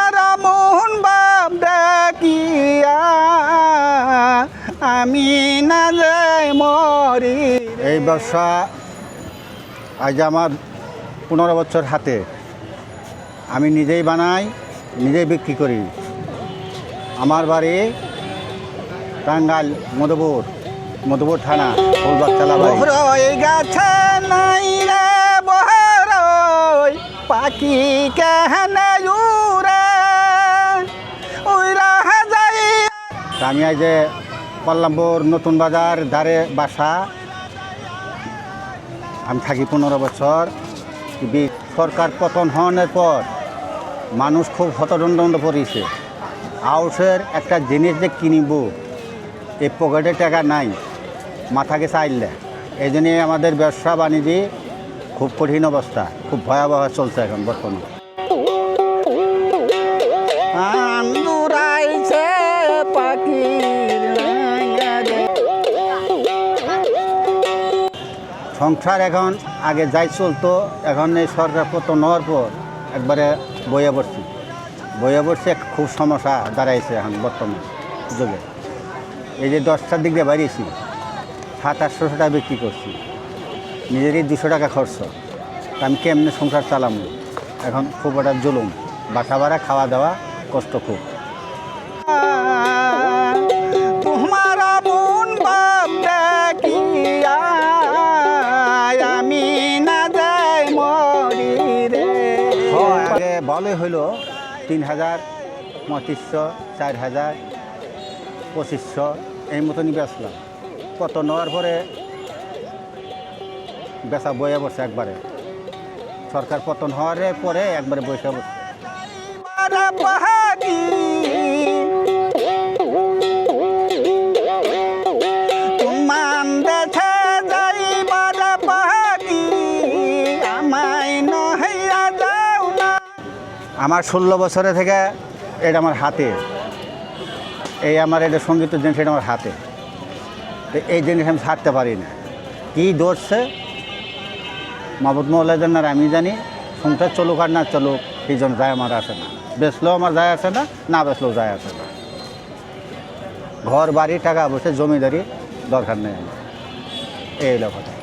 তোমার মন বাপ ডাকিয়া আমি না যাই মরি এই ব্যবসা আজ আমার পনেরো বছর হাতে। আমি নিজেই বানাই নিজেই বিক্রি করি। আমার বাড়ি টাঙ্গাইল মধুপুর মধুপুর থানা ফুলবাগ চালাবাড়ি বহরই গাছে নাই রে বহরই পাখি কেহনে আমি আজ যে কল্লামপুর নতুন বাজার ধারে বাসা, আমি থাকি পনেরো বছর। সরকার পতন হওয়ার পর মানুষ খুব হতদণ্ড পড়েছে আউসের একটা জিনিস যে কিনিব এই পকেটে টাকা নাই, মাথাকে চাইলে এই জন্যে আমাদের ব্যবসা বাণিজ্য খুব কঠিন অবস্থা, খুব ভয়াবহ চলছে এখন বর্তমানে। সংসার এখন আগে যাই চলতো, এখন এই সরকার পতন হওয়ার পর একবারে বইয়ে পড়ছি। বইয়ে পড়ছে খুব সমস্যা দাঁড়াইছে এখন বর্তমান যুগে। এই যে দশটার দিক দিয়ে বাড়িয়েছি, সাত আটশো টাকা বিক্রি করছি। নিজেরই দুশো টাকা খরচ। তা আমি কেমনে সংসার চালাম? এখন খুব একটা জুলুম। বাসা ভাড়া, খাওয়া দাওয়া, কষ্ট খুব। বলে হইল তিন হাজার, পঁচিশশো, চার হাজার, পঁচিশশো, এই মতনই বেচলাম। কত নেওয়ার পরে বেচা বয়ে বসে একবারে। সরকার পতন হওয়ার পরে একবারে বসে বসে আমার ষোলো বছরে থেকে এটা আমার হাতে। এই আমার এটা সঙ্গীতের জিনিস, এটা আমার হাতে। তো এই জিনিস আমি ছাড়তে পারি না। কী ধরছে মাহবুদ মৌলাদের না আমি জানি, সংসার চলুক আর না চলুক, এই জন্য যায় আমার আসে না। বেচলেও আমার যায় আসে না না বেচলেও যায় আসে না। ঘর, বাড়ি, টাকা বসে জমিদারি দরকার নেই এই কথা।